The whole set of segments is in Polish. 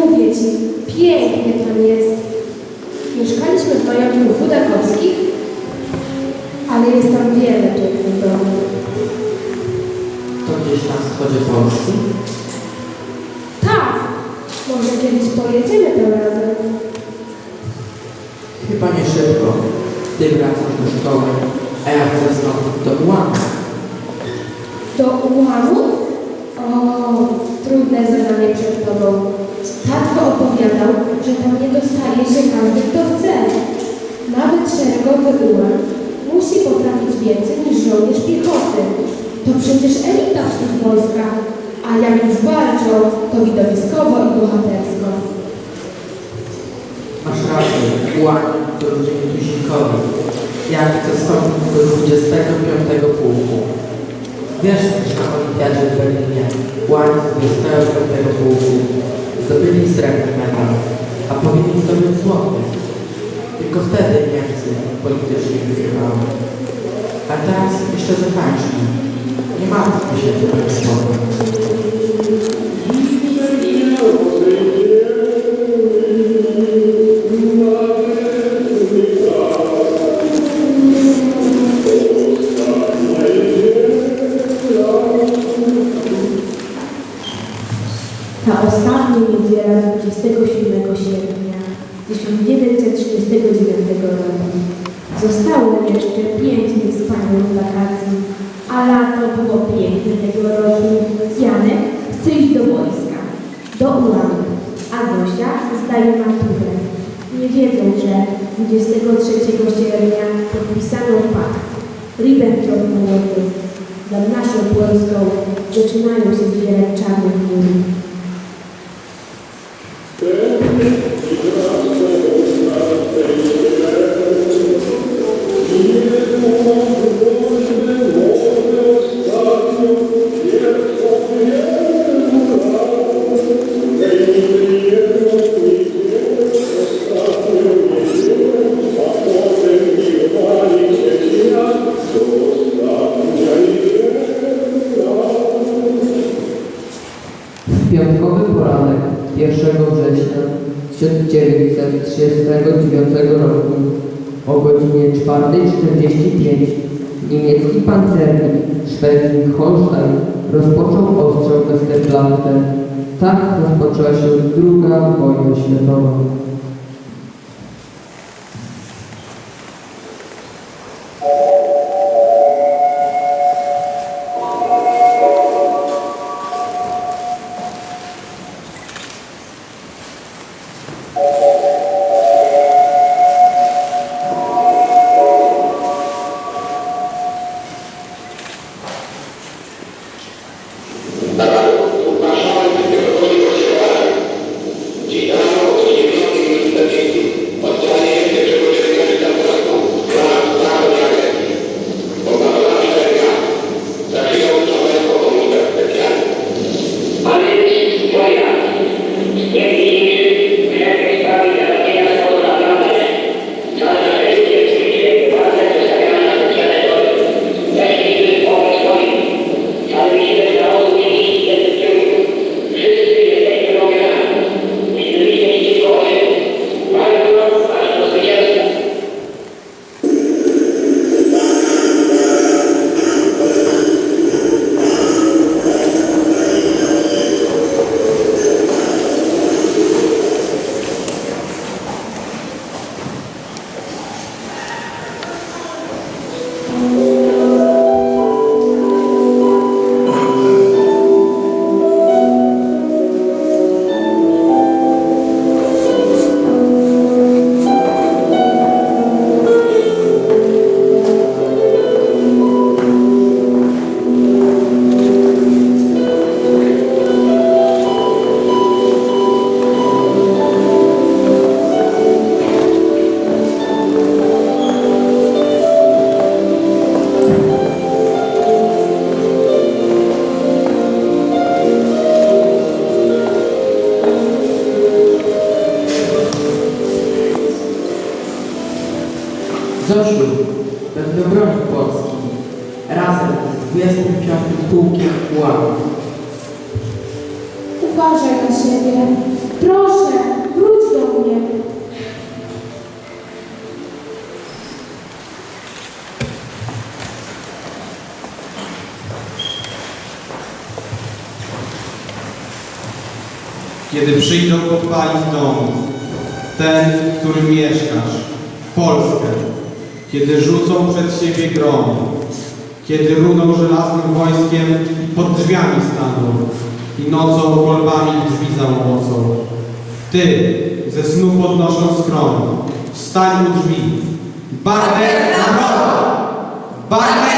Mówię ci, pięknie tam jest. Mieszkaliśmy w majątku Chudakowskich, ale jest tam wiele pięknych domów. To gdzieś na wschodzie Polski? Tak, może kiedyś pojedziemy tam razem. Chyba nie szybko. Ty wracasz do szkoły, a ja chcę stąd do Ułana. Do ułamu? O, trudne zadanie przed tobą. Tatko opowiadał, że tam nie dostaje się każdy, kto chce. Nawet szeregowy ułam musi potrafić więcej niż żołnierz piechoty. To przecież elita w tych wojskach, a jak już walczą, to widowiskowo i bohatersko. Masz rację, Ułan to ludzie tuzikowi. Ja chcę wstąpić do 25 pułku. Wiesz, że na olimpiadzie w Berlinie Ułani z 25 pułku zdobyli srebrny medal, a powinni zdobyć złoty. Tylko wtedy Niemcy politycznie wygrywały. A teraz jeszcze zatańczmy. Nie martwmy się tym słowem. Lato było piękne tego roku. Janek chce iść do wojska, do ułanu, a Zosia zdaje maturę. Nie wiedzą, że 23 sierpnia podpisano pakt Ribbentrop-Mołotow. Nad naszą Polską zaczynają się zbierać czarne chmury. W piątkowy poranek 1 września 1939 roku o godzinie 4.45 niemiecki pancernik Schleswig-Holstein rozpoczął ostrzał Westerplatte. Tak rozpoczęła się druga wojna światowa. Uważaj na siebie. Proszę, wróć do mnie. Kiedy przyjdą podpalić dom, ten, w którym mieszkasz, Polskę, kiedy rzucą przed siebie grom, kiedy runą żelaznym wojskiem pod drzwiami stanął i nocą kolbami drzwi załamocą. Ty, ze snu podnosząc skroń, stań u drzwi. Barber na Barber!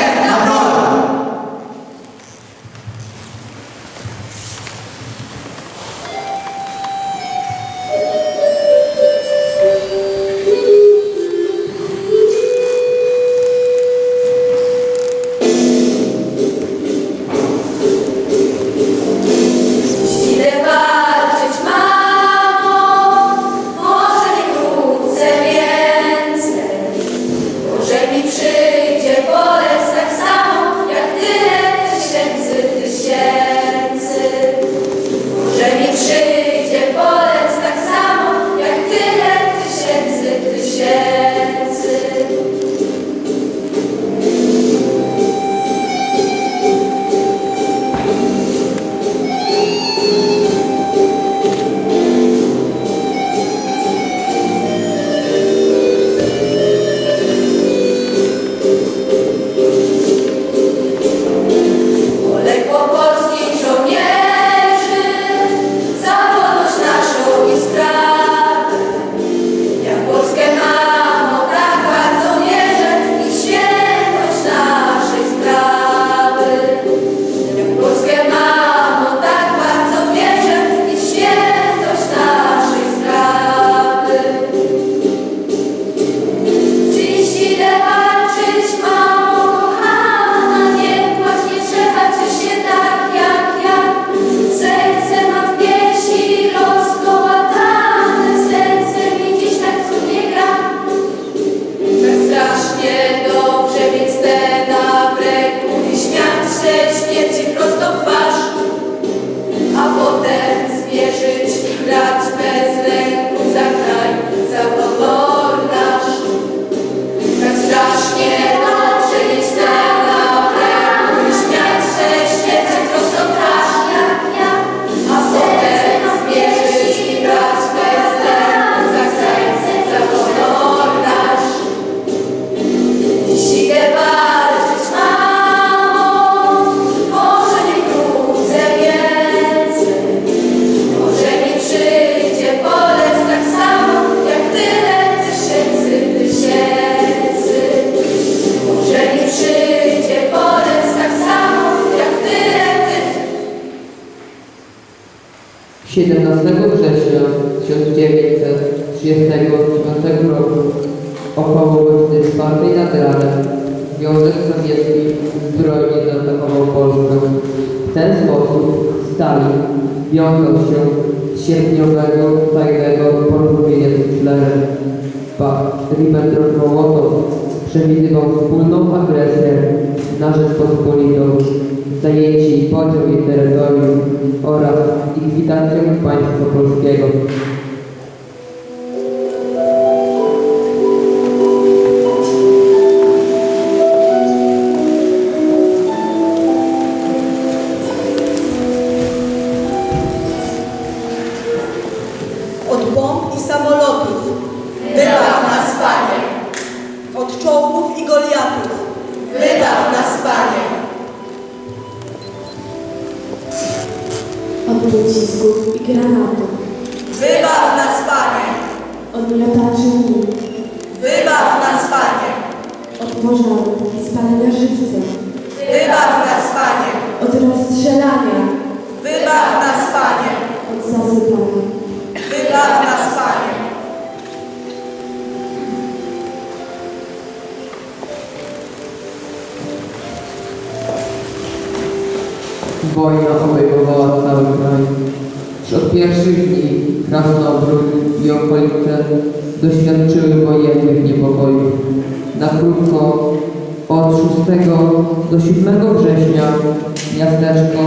17 września 1939 roku około godziny 4 nad ranem Związek Sowiecki zbrojnie zaatakował Polskę. W ten sposób Stalin wiązał się z sierpniowego tajnego porozumienia z Hitlerem. Ribbentrop-Mołotow przewidywał wspólną agresję na Rzeczpospolitą zajęcie i podział jej terytorium oraz likwidację państwa polskiego. Od 6 do 7 września miasteczko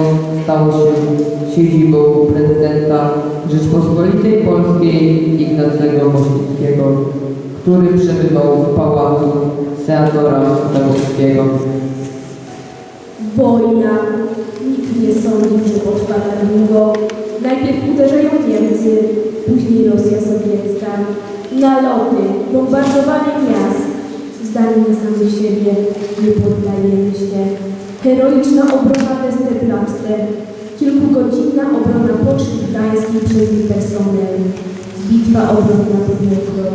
stało się siedzibą prezydenta Rzeczpospolitej Polskiej Ignacego Mościckiego, który przebywał w pałacu senatora Dąbrowskiego. Wojna. Nikt nie sądził, że potrwa tak długo. Najpierw uderzają Niemcy, później Rosja sowiecka. Naloty, bombardowanie miast, Zdani na sami siebie, nie poddajemy się. Heroiczna obrona Westerplatte. Kilkugodzinna obrona Poczty Gdańskiej przez jej personel. Bitwa obronna pod Mokro.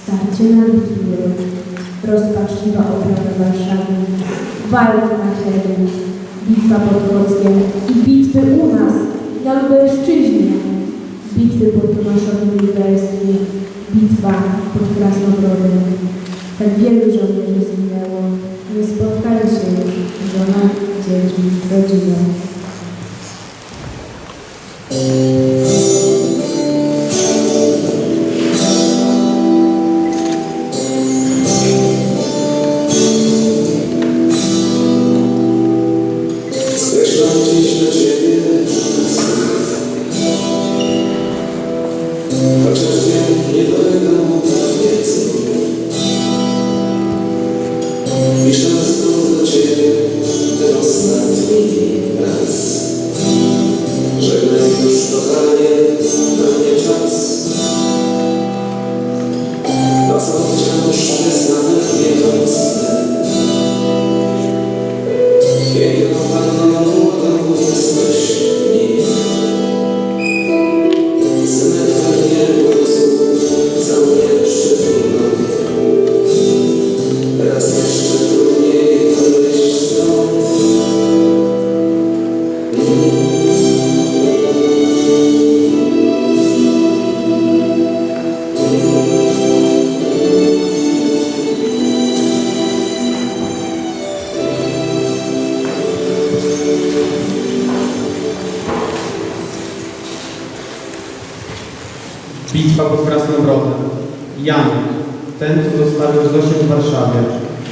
Starcie na Luzurę. Rozpaczliwa obrona Warszawy. Walki na Helu. Bitwa pod Wrockiem i bitwy u nas, na Lubelszczyźnie. Bitwy pod Tomaszowem Lubelskim. Bitwa pod Krasnogrodem. Tak wielu żołnierzy zginęło. Nie spotkali się już żona, dzieci, rodzina. Zeszłam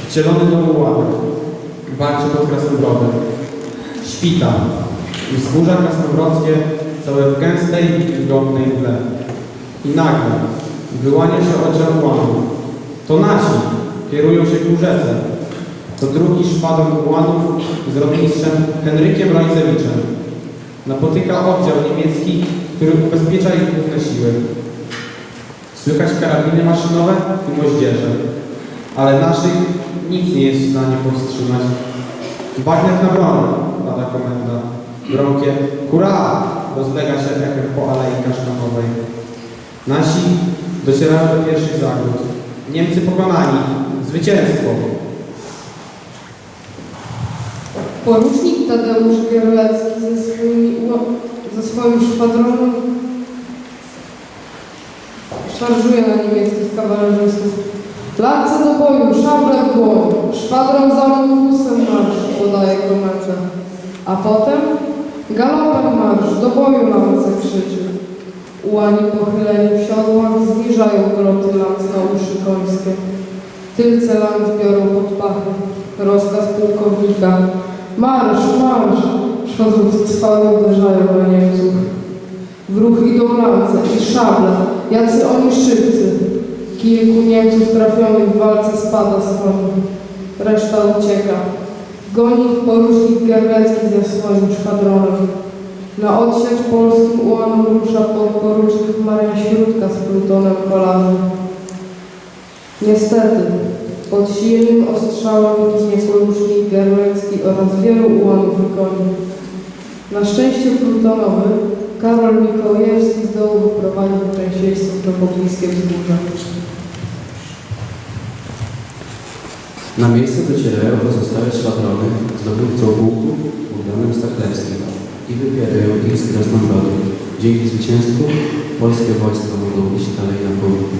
wcielony do ułamek, walczy pod Krasnobrodem. Świta wzgórza krasnobrodzkie całe w gęstej i wilgotnej mgle. I nagle wyłania się oddział ułanów. To nasi kierują się ku rzece. To drugi szwadron ułanów z rotmistrzem Henrykiem Rojcewiczem. Napotyka oddział niemiecki, który ubezpiecza ich główne siły. Słychać karabiny maszynowe i moździerze, ale naszych nic nie jest w stanie powstrzymać. Bagnet na broń, pada komenda. Gromkie hurra rozlega się echem po alei kasztanowej. Nasi docierają do pierwszych zagród. Niemcy pokonani. Zwycięstwo. Porucznik Tadeusz Gierlecki ze, swoimi, ze swoim szwadronem szarżuje na niemieckich kawalerzystów. Lance do boju, szable w dłoń, szwadron za omnibusem marsz, podaje komenda. A potem galopem marsz, do boju lance krzyczy. Ułani pochyleni w siodłach zniżają groty lanc na uszy końskie. Tylce lanc biorą pod pachy. Rozkaz pułkownika. Marsz, marsz! Szkodów trwałe uderzają na Niemców. W ruch idą lance i szable, jacy oni szybcy. Kilku Niemców trafionych w walce spada z koni. Reszta ucieka. Goni ich porucznik Gerlecki ze swoim szwadronem. Na odsiecz polskim ułanom rusza podporucznik Marian Śródka z plutonem kolarzy. Niestety, pod silnym ostrzałem ginie porucznik Gerlecki oraz wielu ułanów i koni. Na szczęście plutonowy Karol Mikołajewski zdołał wyprowadzić częściejstwo na pobliskie wzgórze. Na miejsce docierają pozostałe szwadrony z dowódcą pułku Bogdanem Stachlewskim i wybierają ich z Krasnobrodu. Dzięki zwycięstwu polskie wojska mogą iść dalej na południe.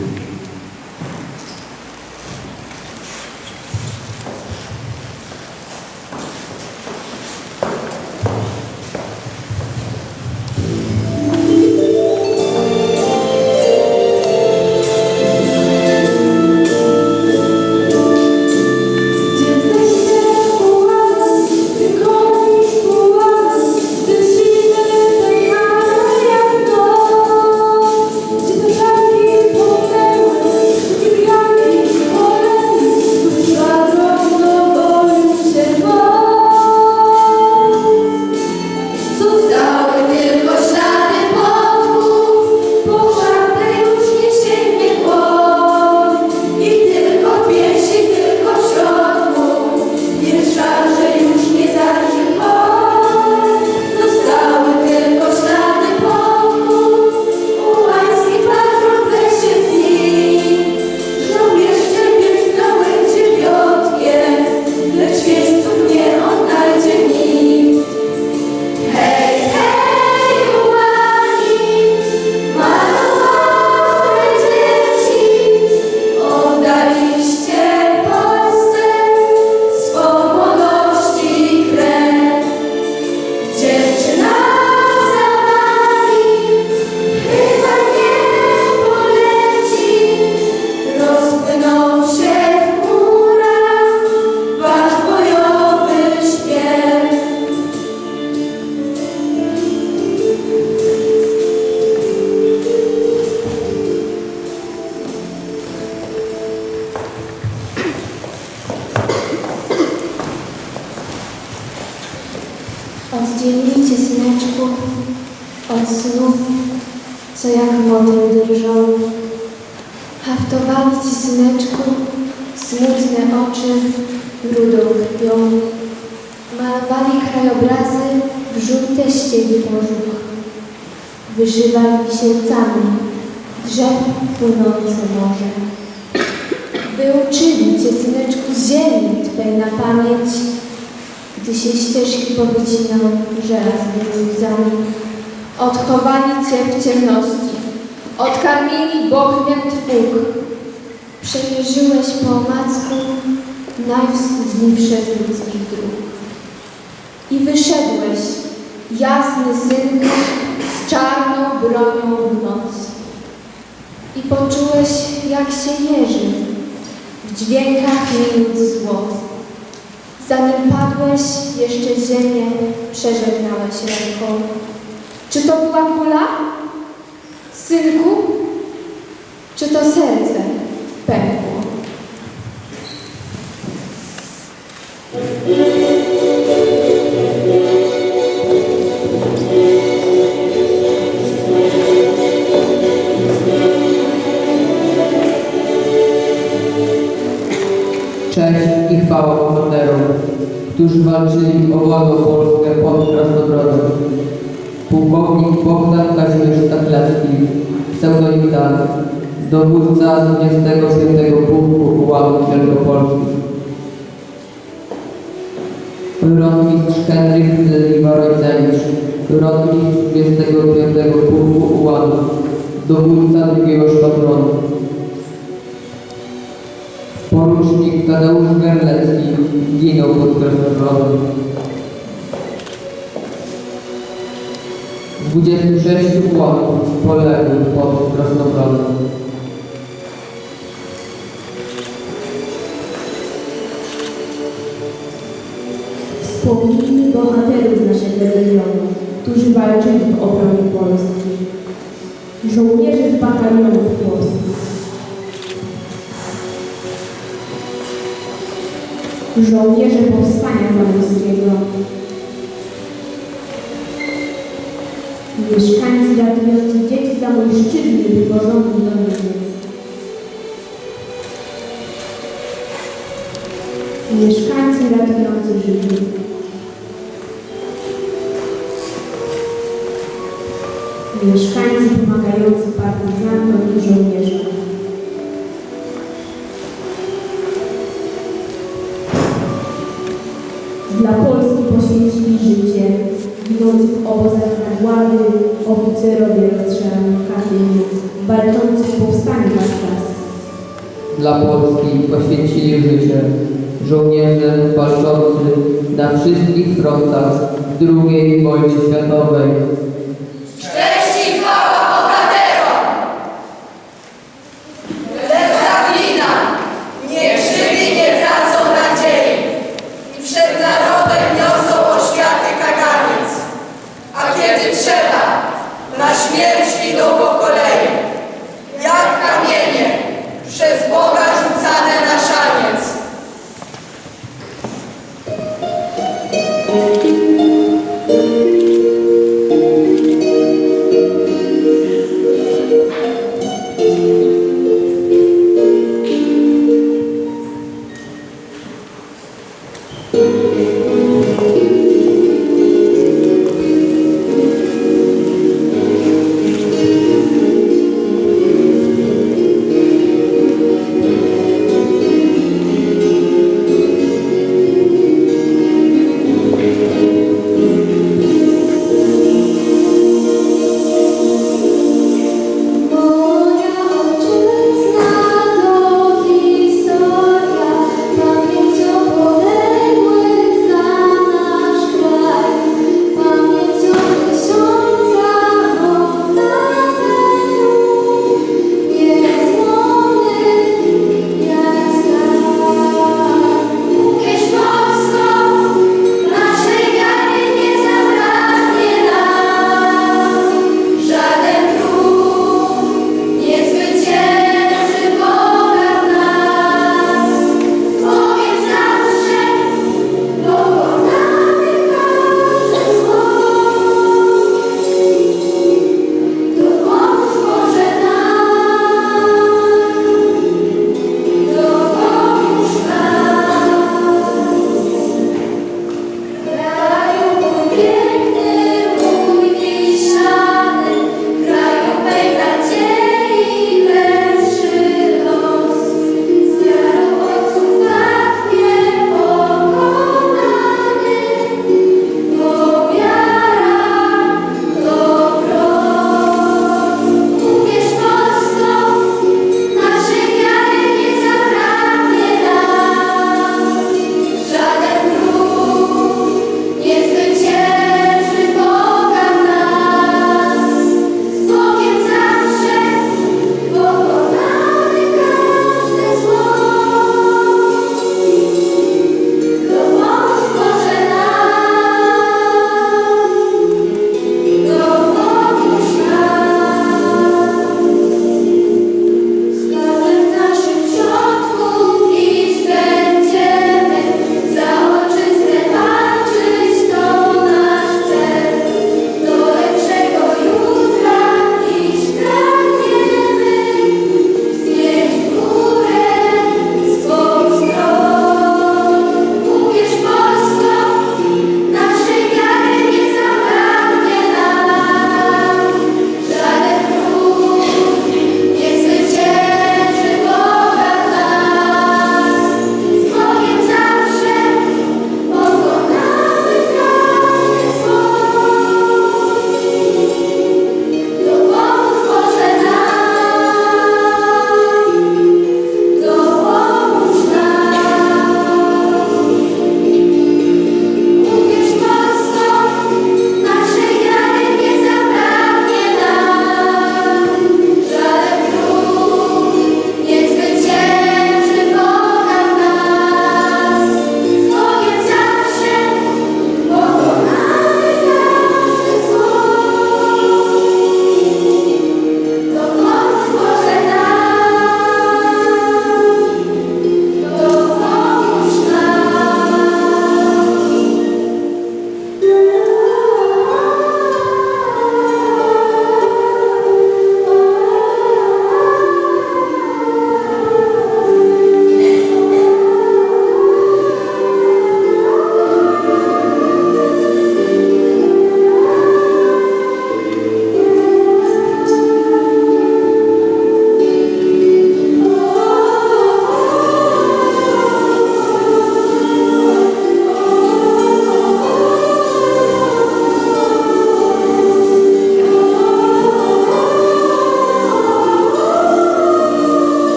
Od co jak motyl drżą. Haftowali ci syneczku smutne oczy rudą krwią. Malowali krajobrazy w żółte ściegi pożółk. Wyżywali wisielcami drzew płynące morze. Wyuczyli cię, syneczku, ziemi twej na pamięć, gdy się ścieżki powycinał żelaznymi łzami. Odchowali cię w ciemności, odkarmili bochniak twór. Przemierzyłeś po omacku najwstydliwsze z ludzkich dróg. I wyszedłeś, jasny synku, z czarną bronią w noc. I poczułeś, jak się jeży w dźwiękach minut złot. Zanim padłeś, jeszcze ziemię przeżegnałeś ręką. Czy to była kula? Synku? Czy to serce pękło? Cześć i chwała bohaterom, którzy walczyli o wolną pseudonim Dan, dowódca 25 Pułku Ułanów Wielkopolskich. Rotmistrz Henryk Liwa-Rojcewicz, rotmistrz 25 Pułku Ułanów, dowódca drugiego szwadronu. Porucznik Tadeusz Gerlecki zginął pod Krasnogrodem. 26 ułamów poległ pod Krasnogrodem. Wspomnijmy bohaterów naszego regionu, którzy walczyli w obronie Polski. Żołnierzy z batalionów polskich. Żołnierze Powstania Zamojskiego. Mieszkańcy ratujący dzieci Zamojszczyzny wywożonych do Niemiec. Mieszkańcy ratujący Żydów. Mieszkańcy poświęcili życie żołnierze walczący na wszystkich frontach II wojny światowej.